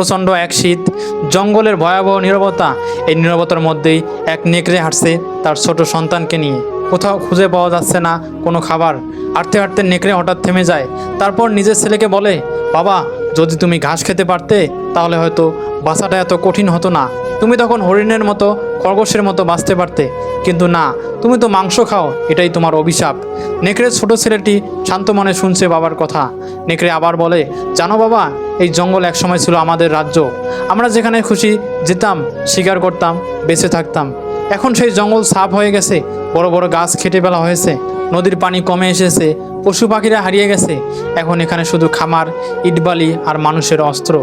প্রচণ্ড এক শীত, জঙ্গলের ভয়াবহ নীরবতা। এই নীরবতার মধ্যেই এক নেকড়ে হাঁটছে তার ছোট সন্তানকে নিয়ে। কোথাও খুঁজে পাওয়া যাচ্ছে না কোনো খাবার। হাঁটতে হাঁটতে নেকড়ে হঠাৎ থেমে যায়। তারপর নিজের ছেলেকে বলে, বাবা, যদি তুমি ঘাস খেতে পারতে, তাহলে হয়তো বাঁচাটা এত কঠিন হতো না। তুমি তখন হরিণের মতো, খরগোশের মতো বাঁচতে পারতে। কিন্তু না, তুমি তো মাংস খাও, এটাই তোমার অভিশাপ। নেকড়ের ছোট ছেলেটি শান্ত মনে শুনছে বাবার কথা। নেকড়ে আবার বলে, জানো বাবা এই জঙ্গল একসময় ছিল আমাদের রাজ্য। আমরা যেখানে খুশি যেতাম, শিকার করতাম, বেঁচে থাকতাম। এখন সেই জঙ্গল সাফ হয়ে গেছে, বড় বড় গাছ খেটে ফেলা হয়েছে, নদীর পানি কমে এসেছে, পশু পাখিরা হারিয়ে গেছে। এখন এখানে শুধু খামার, ইটবালি আর মানুষের অস্ত্র।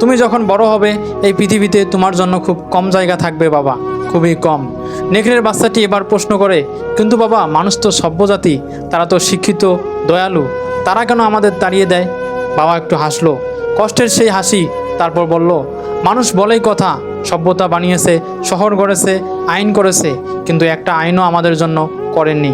তুমি যখন বড় হবে, এই পৃথিবীতে তোমার জন্য খুব কম জায়গা থাকবে বাবা, খুবই কম। নেকড়ের বাচ্চাটি এবার প্রশ্ন করে, কিন্তু বাবা, মানুষ তো সভ্যজাতি তারা তো শিক্ষিত, দয়ালু, তারা কেন আমাদের তাড়িয়ে দেয়? বাবা একটু হাসলো। কষ্টের সেই হাসি। তারপর বলল, মানুষ বলেই কথা, সভ্যতা বানিয়েছে, শহর গড়েছে, আইন করেছে, কিন্তু একটা আইনও আমাদের জন্য করেননি।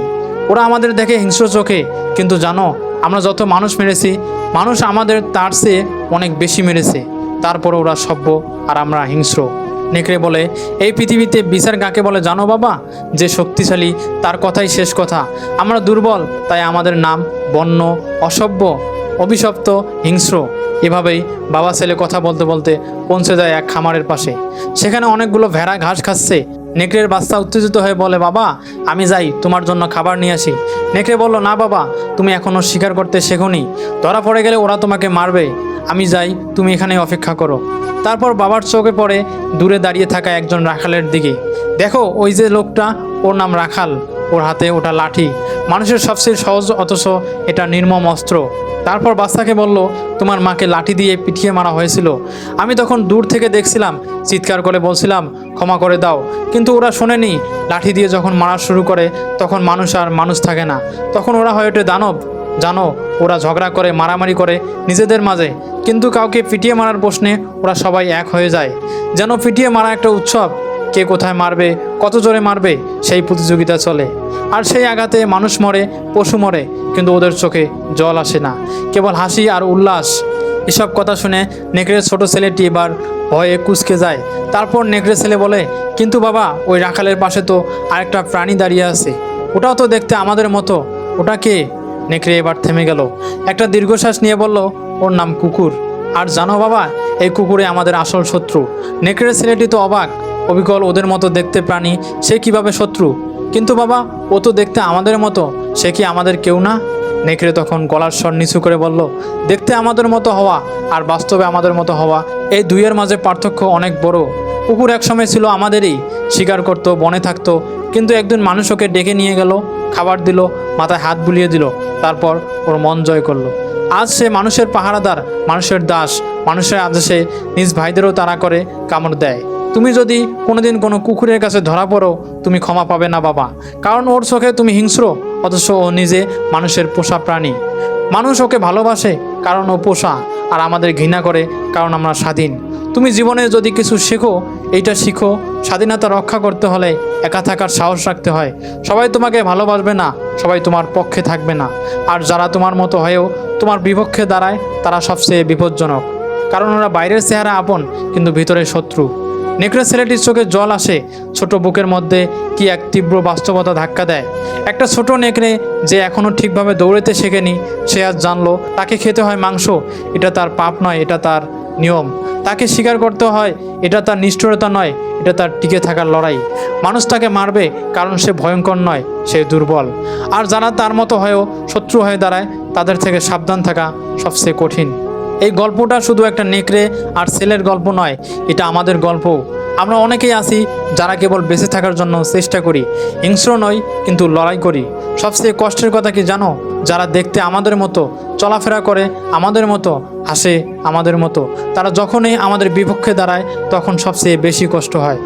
ওরা আমাদের দেখে হিংস্র চোখে, কিন্তু জানো, আমরা যত মানুষ মেরেছি, মানুষ আমাদের তার চেয়ে অনেক বেশি মেরেছে। তারপর ওরা সভ্য আর আমরা হিংস্র। নেকড়ে বলে, এই পৃথিবীতে বিচার কাকে বলে জানো বাবা? যে শক্তিশালী, তার কথাই শেষ কথা। আমরা দুর্বল, তাই আমাদের নাম বন্য, অসভ্য। অভিশপ্ত, হিংস্র, এভাবেই বাবা ছেলে কথা বলতে বলতে পৌঁছে যায় এক খামারের পাশে। সেখানে অনেকগুলো ভেড়া ঘাস খাচ্ছে। নেকড়ের বাচ্চা উত্তেজিত হয়ে বলে, বাবা, আমি যাই, তোমার জন্য খাবার নিয়ে আসি। নেকড়ে বলল, না বাবা, তুমি এখনও শিকার করতে শেখোনি। ধরা পড়ে গেলে ওরা তোমাকে মারবে। আমি যাই, তুমি এখানে অপেক্ষা করো। তারপর বাবার চোখে পড়ে দূরে দাঁড়িয়ে থাকা একজন রাখালের দিকে। দেখো, ওই যে লোকটা, ওর নাম রাখাল। ওর হাতে ওটা লাঠি। মানুষের সবচেয়ে সহজ, অথচ এটা নির্মম অস্ত্র। তারপর বাচ্চাকে বলল, তোমার মাকে লাঠি দিয়ে পিটিয়ে মারা হয়েছিল। আমি তখন দূর থেকে দেখছিলাম, চিৎকার করে বলছিলাম, ক্ষমা করে দাও। কিন্তু ওরা শোনেনি। লাঠি দিয়ে যখন মারা শুরু করে, তখন মানুষ আর মানুষ থাকে না। তখন ওরা হয়ে ওঠে দানব। জানো, ওরা ঝগড়া করে, মারামারি করে নিজেদের মাঝে। কিন্তু কাউকে পিটিয়ে মারার প্রশ্নে ওরা সবাই এক হয়ে যায়। যেন পিটিয়ে মারা একটা উৎসব কে কোথায় মারবে, কত জোরে মারবে, সেই প্রতিযোগিতা চলে। আর সেই আঘাতে মানুষ মরে, পশু মরে, কিন্তু ওদের চোখে জল আসে না। কেবল হাসি আর উল্লাস। এসব কথা শুনে নেকড়ের ছোট ছেলেটি এবার ভয়ে কুচকে যায়। তারপর নেকড়ে ছেলে বলে, কিন্তু বাবা, ওই রাখালের পাশে তো আরেকটা প্রাণী দাঁড়িয়ে আছে। ওটাও তো দেখতে আমাদের মতো। ওটা কে? নেকড়ে এবার থেমে গেল। একটা দীর্ঘশ্বাস নিয়ে বলল, ওর নাম কুকুর। আর জানো বাবা, এই কুকুরে আমাদের আসল শত্রু। নেকড়ের ছেলেটি তো অবাক। অবিকল ওদের মতো দেখতে প্রাণী, সে কীভাবে শত্রু? কিন্তু বাবা, ও তো দেখতে আমাদের মতো, সে কি আমাদের কেউ না? নেকড়ে তখন গলার স্বর নিচু করে বলল, দেখতে আমাদের মতো হওয়া আর বাস্তবে আমাদের মতো হওয়া, এই দুইয়ের মাঝে পার্থক্য অনেক বড়। কুকুর একসময় ছিল আমাদেরই, শিকার করত, বনে থাকতো, কিন্তু একদিন মানুষ ওকে ডেকে নিয়ে গেল, খাবার দিল, মাথায় হাত বুলিয়ে দিল, তারপর ওর মন জয় করল। আজ সে মানুষের পাহারাদার, মানুষের দাস, মানুষের আদেশে নিজ ভাইদেরও তাড়া করে কামড় দেয়। তুমি যদি কোনোদিন কোনো কুকুরের কাছে ধরা পড়ো, তুমি ক্ষমা পাবে না বাবা। কারণ ওর চোখে তুমি হিংস্র, অথচ ও নিজে মানুষের পোষা প্রাণী। মানুষ ওকে ভালোবাসে কারণ ও পোষা, আর আমাদের ঘৃণা করে কারণ আমরা স্বাধীন। তুমি জীবনে যদি কিছু শেখো, এইটা শিখো। স্বাধীনতা রক্ষা করতে হলে একা থাকার সাহস রাখতে হয়। সবাই তোমাকে ভালোবাসবে না, সবাই তোমার পক্ষে থাকবে না। আর যারা তোমার মতো হয়েও তোমার বিপক্ষে দাঁড়ায়, তারা সবচেয়ে বিপজ্জনক। কারণ ওরা বাইরের চেহারা আপন, কিন্তু ভিতরে শত্রু। নেকড়ে ছেলেটির চোখে জল আসে, ছোট বুকের মধ্যে কি এক তীব্র বাস্তবতা ধাক্কা দেয়? একটা ছোট নেকড়ে যে এখনও ঠিকভাবে দৌড়েতে শেখেনি, সে আজ জানলো, তাকে খেতে হয় মাংস, এটা তার পাপ নয়, এটা তার নিয়ম। তাকে স্বীকার করতে হয়, এটা তার নিষ্ঠুরতা নয়, এটা তার টিকে থাকার লড়াই। মানুষ তাকে মারবে কারণ সে ভয়ঙ্কর নয়, সে দুর্বল। আর যারা তার মতো হয়েও শত্রু হয়ে দাঁড়ায়, তাদের থেকে সাবধান থাকা সবচেয়ে কঠিন। এই গল্পটা শুধু একটা নেকড়ে আর ছেলের গল্প নয়, এটা আমাদের গল্প আমরা অনেকেই আছি যারা কেবল বেঁচে থাকার জন্য চেষ্টা করি, হিংস্র নয় কিন্তু লড়াই করি। সবচেয়ে কষ্টের কথা কি জানো? যারা দেখতে আমাদের মতো, চলাফেরা করে আমাদের মতো, হাসে আমাদের মতো, তারা যখনই আমাদের বিপক্ষে দাঁড়ায়, তখন সবচেয়ে বেশি কষ্ট হয়।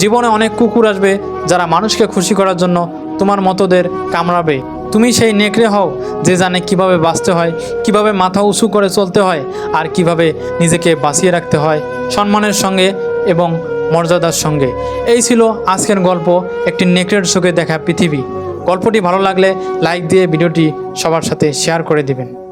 জীবনে অনেক কুকুর আসবে যারা মানুষকে খুশি করার জন্য তোমার মতোদের কামড়াবে। তুমি সেই নেকড়ে হও যে জানে কীভাবে বাঁচতে হয়, কীভাবে মাথা উঁচু করে চলতে হয় আর কীভাবে নিজেকে বাঁচিয়ে রাখতে হয় সম্মানের সঙ্গে এবং মর্যাদার সঙ্গে। এই ছিল আজকের গল্প একটি নেকড়ের চোখে দেখা পৃথিবী। গল্পটি ভালো লাগলে লাইক দিয়ে ভিডিওটি সবার সাথে শেয়ার করে দিবেন।